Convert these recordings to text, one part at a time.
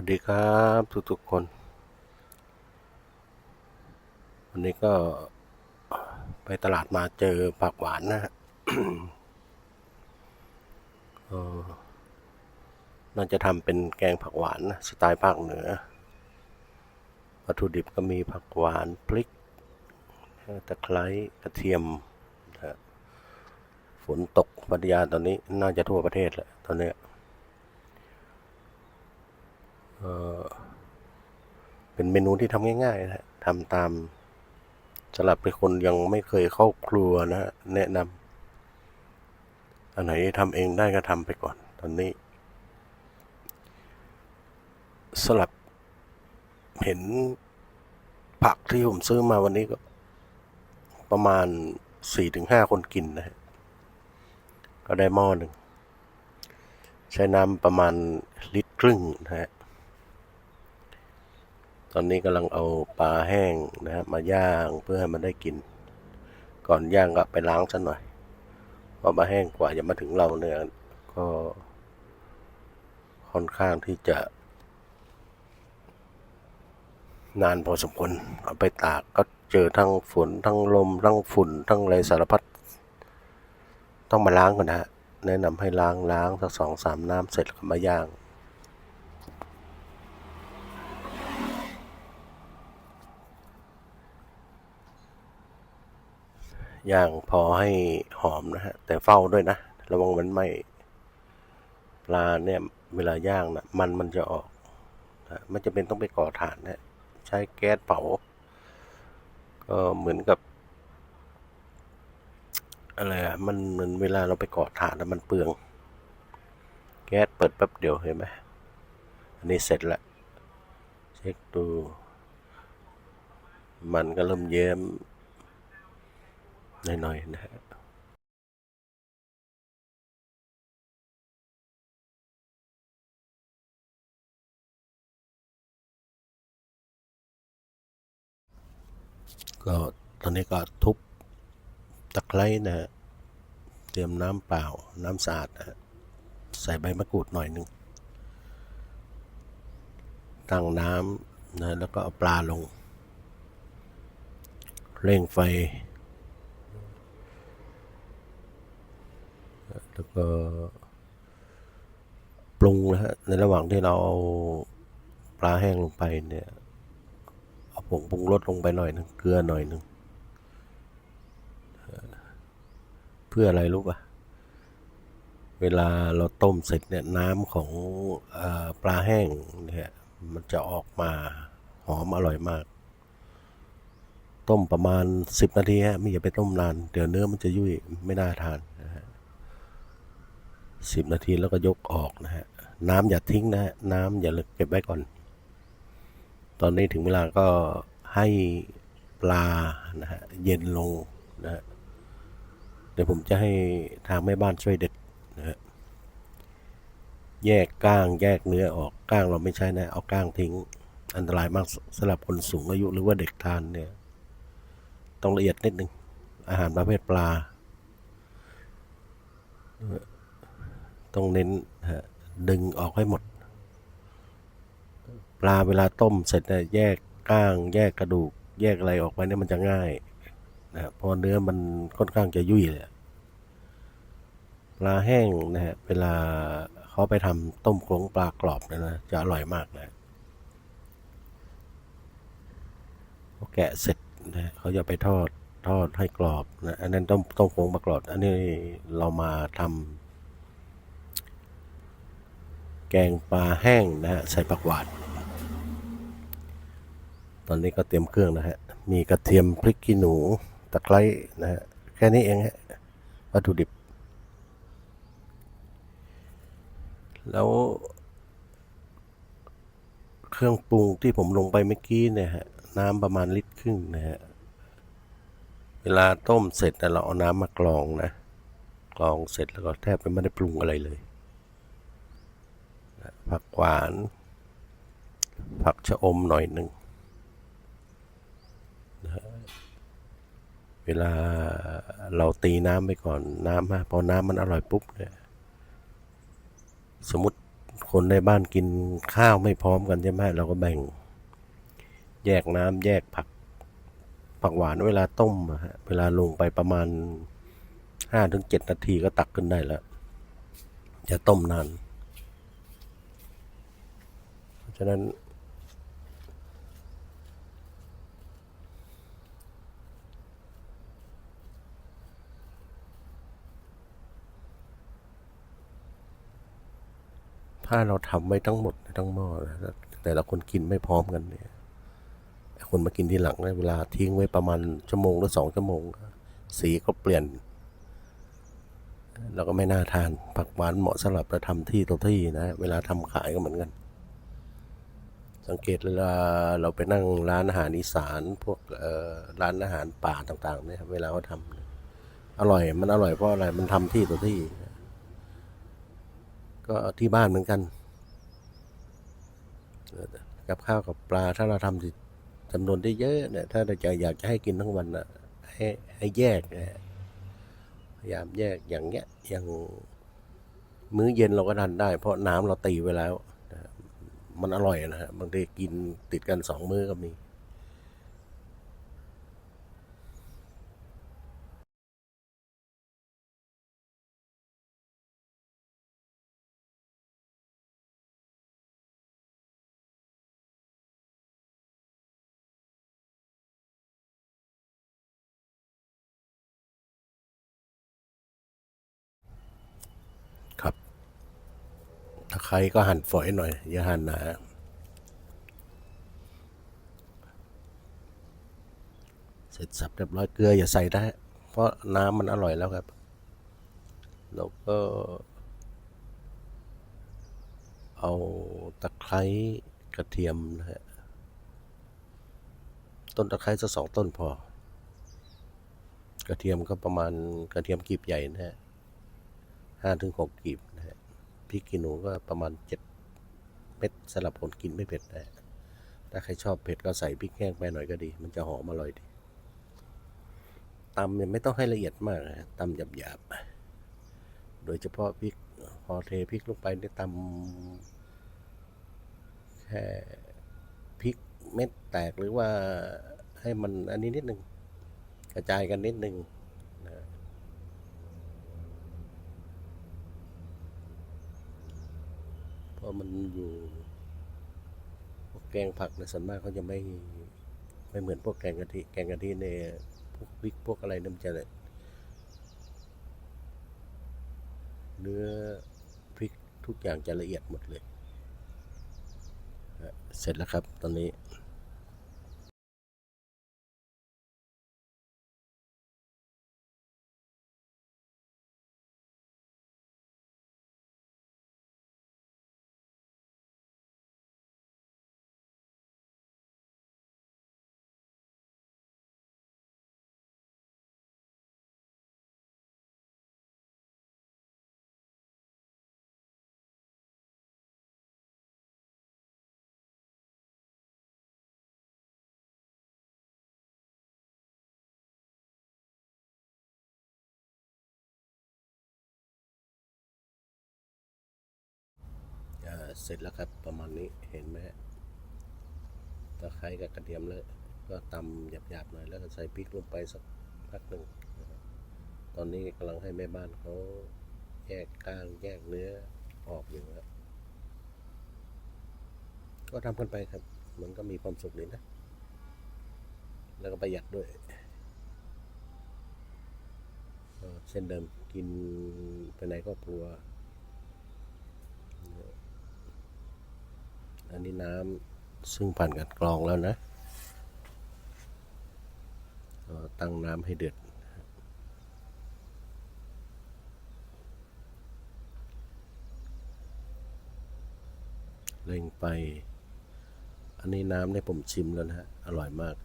วัสดีครับทุกทุกๆคน วันนี้ก็ไปตลาดมาเจอผักหวานนะฮะเอ่อน่าจะทำเป็นแกงผักหวานนะสไตล์ภาคเหนือ วัตถุดิบก็มีผักหวานพริกตะไคร้กระเทียมนะฝนตกพัทยาตอนนี้น่าจะทั่วประเทศแหละตอนเนี้ย เป็นเมนูที่ทำง่ายๆนะทำตามสำหรับเป็นคนยังไม่เคยเข้าครัวนะแนะนำอันไหนที่ทำเองได้ก็ทำไปก่อน ตอนนี้สลับเห็นผักที่ผมซื้อมาวันนี้ก็ ประมาณสี่ถึงห้าคนกินนะก็ได้หม้อหนึ่ง ใช้น้ำประมาณลิตรครึ่งนะฮะ ตอนนี้กำลังเอาปลาแห้งนะฮะมาย่างเพื่อให้มันได้กิน ก่อนย่างก็ไปล้างซะหน่อยเพราะปลาแห้งกว่าจะมาถึงเราเนี่ยก็ค่อนข้างที่จะ นานพอสมควรเอาไปตากก็เจอทั้งฝนทั้งลมทั้งฝุ่นทั้งอะไรสารพัดต้องมาล้างก่อนนะฮะแนะนำให้ล้างล้างสักสองสามน้ำเสร็จก็มาย่าง ย่างพอให้หอมนะฮะ แต่เฝ้าด้วยนะ ระวังมันไหมปลาเนี่ยเวลาย่างนะมันมันจะออกนะไม่จะเป็นต้องไปก่อถ่านนะใช้แก๊สเผา ก็เหมือนกับอะไรอะมันเหมือนเวลาเราไปก่อถ่านแล้วมันเปลือง แก๊สเปิดแป๊บเดียวเห็นไหมอันนี้เสร็จล้วเช็คดู มันก็เริ่มเยิ้ม หน่อยๆนะฮะก็ตอนนี้ก็ทุบตะไคร้นะฮะเตรียมน้ำเปล่า น้ำสะอาดนะฮะใส่ใบมะกรูดหน่อยหนึ่งตั้งน้ำนะแล้วก็เอาปลาลง เร่งไฟ แล้วก็ปรุงนะฮะในระหว่างที่เราเอาปลาแห้งลงไปเนี่ย เอาผงปรุงรสลงไปหน่อยหนึงเกลือหน่อยหนึงเอ่อเพื่ออะไรรู้ปะเวลาเราต้มเสร็จเนี่ยน้ำของอปลาแห้งเนี่ยมันจะออกมาหอมอร่อยมาก ต้มประมาณสิบนาทีฮะไม่อย่าไปต้มนาน เดี๋ยวเนื้อมันจะยุ่ยไม่น่าทานนะฮะ สิบนาทีแล้วก็ยกออกนะฮะ น้ำอย่าทิ้งนะฮะ น้ำอย่าเก็บไว้ก่อน ตอนนี้ถึงเวลาก็ให้ปลานะฮะเย็นลงนะฮะ เดี๋ยวผมจะให้ทางแม่บ้านช่วยเด็ดนะฮะ แยกก้างแยกเนื้อออกก้างเราไม่ใช่นะ เอาก้างทิ้ง อันตรายมากสำหรับคนสูงอายุหรือว่าเด็กทานเนี่ย ต้องละเอียดนิดนึง อาหารประเภทปลา ต้องเน้นดึงออกให้หมด ปลาเวลาต้มเสร็จเนี่ยแยกก้างแยกกระดูก แยกอะไรออกไปเนี่ยมันจะง่ายนะพราะเนื้อมันค่อนข้างจะยุ่ยเลยปลาแห้งนะฮะเวลาเขาไปทำต้มโครงปลากรอบเนี่ยนะจะอร่อยมากนะพอแกะเสร็จนะฮะเขาจะไปทอดทอดให้กรอบนะอันนั้นต้มต้มโครงปลากรอบ อันนี้เรามาทำ แกงปลาแห้งนะฮะใส่ผักหวาน ตอนนี้ก็เตรียมเครื่องนะฮะ มีกระเทียมพริกขี้หนูตะไคร้นะฮะ แค่นี้เองฮะวัตถุดิบ แล้ว เครื่องปรุงที่ผมลงไปเมื่อกี้เนี่ยฮะ น้ำประมาณลิตรครึ่งนะฮะ เวลาต้มเสร็จเราเอาน้ำมากรองนะกรองเสร็จแล้วก็แทบจะไม่ได้ปรุงอะไรเลย ผักหวาน ผักชะอมหน่อยหนึ่งนะเวลาเราตีน้ำไปก่อนน้ำฮะพอน้ำมันอร่อยปุ๊บเนี่ยสมมติคนในบ้านกินข้าวไม่พร้อมกันใช่ไหมเราก็แบ่ง แยกน้ำแยกผัก ผักหวานเวลาต้มฮะเวลาลงไปประมาณห้าถึงเจ็ดนาทีก็ตักขึ้นได้แล้ว จะต้มนาน ฉะนั้น ถ้าเราทำไว้ทั้งหมดทั้งหม้อนะแต่ละคนกินไม่พร้อมกันเนี่ยคนมากินทีหลังเวลาทิ้งไว้ประมาณชั่วโมงหรือสองชั่วโมง สีก็เปลี่ยน แล้วก็ไม่น่าทานผักหวานเหมาะสำหรับเราทำที่ต่อที่นะ เวลาทำขายก็เหมือนกัน สังเกตเวลาเราไปนั่งร้านอาหารอีสานพวกร้านอาหารป่าต่างๆเนี่ยเวลาเขาทำอร่อยมันอร่อยเพราะอะไรมันทำที่ต่อที่ ก็ที่บ้านเหมือนกันกับข้าวกับปลาถ้าเราทำสิจำนวนได้เยอะเนี่ย ถ้าเราจะอยากจะให้กินทั้งวันนะให้ให้แยกนะพยายามแยกอย่างเงี้ยอย่างมื้อเย็นเราก็ทานได้ เพราะน้ำเราตีไว้แล้ว มันอร่อยนะฮะบางทีกินติดกันสองมื้อก็มี ตะไคร้ก็หั่นฝอยหน่อย อย่าหั่นหนาเสร็จสับเรียบร้อยเกลืออย่าใส่ได้ เพราะน้ำมันอร่อยแล้วครับ แล้วก็ เอาตะไคร้กระเทียมนะฮะต้นตะไคร้สักสองต้นพอ กระเทียมก็ประมาณกระเทียมกลีบใหญ่นะฮะห้าถึงหกกีบนะฮะ พริกขี้หนูก็ประมาณเจ็ดเม็ดสำหรับคนกินไม่เผ็ดนะฮะถ้าใครชอบเผ็ดก็ใส่พริกแห้งไปหน่อยก็ดี มันจะหอมอร่อยดีตำเนี่ยไม่ต้องให้ละเอียดมากนะฮะตำหยาบๆ โดยเฉพาะพริกพอเทพริกลงไปเนี่ยตำแค่พริกเม็ดแตกหรือว่าให้มันอันนี้นิดหนึ่งกระจายกันนิดหนึ่ง เพ ราะมันอยู่พวกแกงผักในส่วนมากเขาจะไม่ไม่เหมือนพวกแกงกะทิแกงกะทิในพวกพริกพวกอะไรนี่มันจะเนื้อพริกทุกอย่างจะละเอียดหมดเลย เสร็จแล้วครับตอนนี้ เสร็จแล้วครับประมาณนี้เห็นไหมฮะตะไคร้กับกระเทียมเลยก็ตำหยาบๆหน่อยแล้วก็ใส่พริกลงไปสักพักหนึ่งตอนนี้กำลังให้แม่บ้านเขาแยกก้างแยกเนื้อออกอยู่ครับก็ทำกันไปครับ มันก็มีความสุขดีนะ แล้วก็ประหยัดด้วยเช่นเดิมกินไปในครอบครัว อันนี้น้ำซึ่งผ่านการกรองแล้วนะตั้งน้ำให้เดือดเร่งไป อันนี้น้ำเนี่ยผมชิมแล้วนะฮะ อร่อยมาก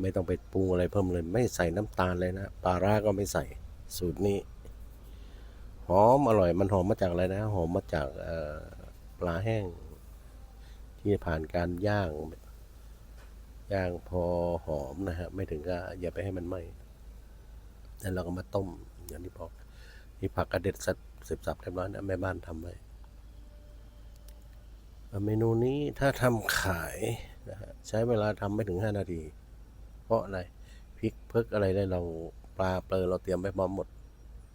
ไม่ต้องไปปรุงอะไรเพิ่มเลย ไม่ใส่น้ำตาลเลยนะ ปลาร้าก็ไม่ใส่ สูตรนี้ หอมอร่อย มันหอมมาจากอะไรนะ หอมมาจากเอ่อ ปลาแห้ง ที่ผ่านการย่าง ย่างพอหอมนะฮะไม่ถึงก็อย่าไปให้มันไหม้แล้วเราก็มาต้มอย่างที่บอกนี่ผักกระเด็ดสับเสร็จสับเรียบร้อยนะแม่บ้านทำไว้เมนูนี้ถ้าทำขายนะฮะใช้เวลาทำไม่ถึง5นาที เพราะอะไรพริกเพิกอะไรได้เราปลาเปลือเราเตรียมไว้พร้อมหมด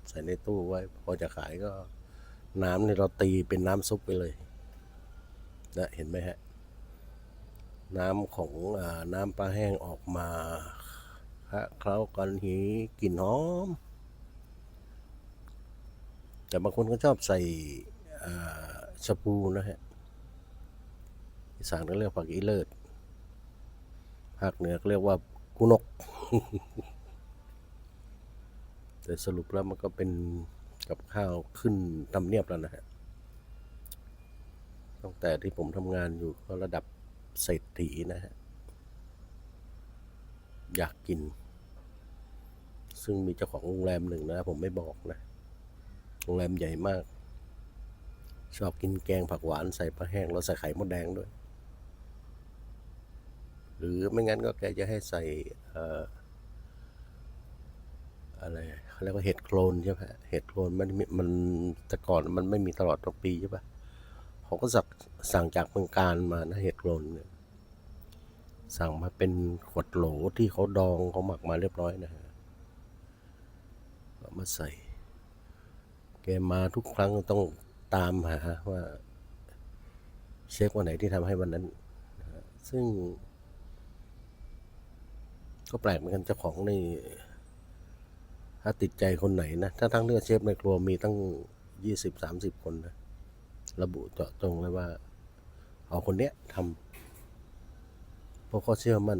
ใส่ในตู้ไว้ พอจะขายก็น้ำเนี่ยเราตีเป็นน้ำซุปไปเลย นะเห็นไหมฮะ น้ำของอน้ำปลาแห้งออกมาคะเคล้ากันหีกลิ่นหอม แต่บางคนก็ชอบใส่ชะพูนะฮะอีสานก็เรียกผักอีเลิศภาคเหนือก็เรียกว่ากุนก แต่สรุปแล้วมันก็เป็นกับข้าวขึ้นตำเนียบแล้วนะฮะ ตั้งแต่ที่ผมทำงานอยู่ก็ระดับเศรษฐีนะฮะ อยากกิน ซึ่งมีเจ้าของโรงแรมหนึ่งนะ ผมไม่บอกนะ โรงแรมใหญ่มาก ชอบกินแกงผักหวานใส่ปลาแห้งแล้วใส่ไข่มดแดงด้วย หรือไม่งั้นก็แกจะให้ใส่อออะไรเขาเรียกว่าเห็ดโคลนใช่ไหมเห็ดโคลนมันมีมันแต่ก่อนมันไม่มีตลอดทั้งปีใช่ปะ เขาก็สั่งสั่งจากเมืองการมานะเห็ดโคลนเนี่ยสั่งมาเป็นขวดโหลที่เขาดองเขาหมักมาเรียบร้อยนะฮะเอามาใส่ แกมาทุกครั้งต้องตามหาว่า เช็ควันไหนที่ทำให้วันนั้น ซึ่ง ก็แปลกเหมือนกันเจ้าของนี่ถ้าติดใจคนไหนนะ ถ้าทั้งเลือดเชฟในครัวมีตั้งยี่สิบสามสิบคนนะ ระบุเจาะจงเลยว่า เอาคนเนี้ยทำเพราะเขาเชื่อมั่น